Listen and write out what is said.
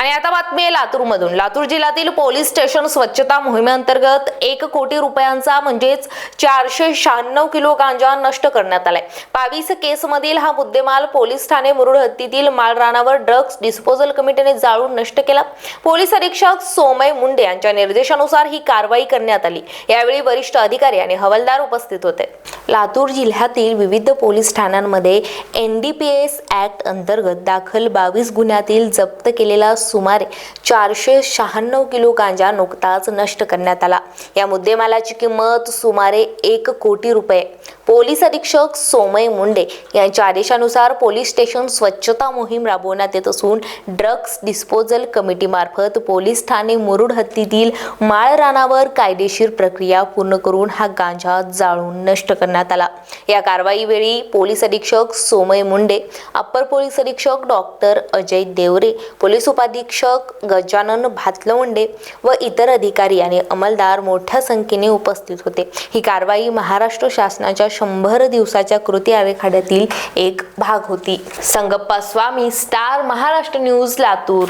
आणि आता बातमी आहे लातूरमधून. लातूर जिल्ह्यातील पोलीस स्टेशन स्वच्छता मोहिमेअंतर्गत एक कोटी रुपयांचा म्हणजेच चारशे शहाण्णव किलो गांजा नष्ट करण्यात आलाय. बावीस केसमधील हा मुद्देमाल पोलीस ठाणे मुरुड हत्तीतील माळरानावर ड्रग्ज डिस्पोजल कमिटीने जाळून नष्ट केला. पोलीस अधीक्षक सोमय मुंडे यांच्या निर्देशानुसार ही कारवाई करण्यात आली. यावेळी वरिष्ठ अधिकारी आणि हवालदार उपस्थित होते. लातूर जिल्ह्यातील विविध पोलीस ठाण्यांमध्ये N D P S act अंतर्गत दाखल बावीस गुन्ह्यातील जप्त केलेला सुमारे चारशे शहाण्णव किलो गांजा नुकताच नष्ट करण्यात आला. या मुद्देमालाची किंमत सुमारे एक कोटी रुपये. पोलीस अधीक्षक सोमय मुंडे यांच्या आदेशानुसार पोलीस स्टेशन स्वच्छता मोहीम राबवण्यात येत असून ड्रग्ज डिस्पोजल कमिटीमार्फत पोलीस ठाणे मुरुड हत्तीतील माळरानावर कायदेशीर प्रक्रिया पूर्ण करून हा गांजा जाळून नष्ट करण्यात आला. या कारवाईवेळी पोलीस अधीक्षक सोमय मुंडे अप्पर पोलीस अधीक्षक डॉक्टर अजय देवरे पोलीस उपाधीक्षक गजानन भातलवंडे व इतर अधिकारी आणि अंमलदार मोठ्या संख्येने उपस्थित होते. ही कारवाई महाराष्ट्र शासनाच्या शंभर दिवसाच्या कृती आरेखाड्यातील एक भाग होती. Sangappa Swami star Maharashtra news Latur.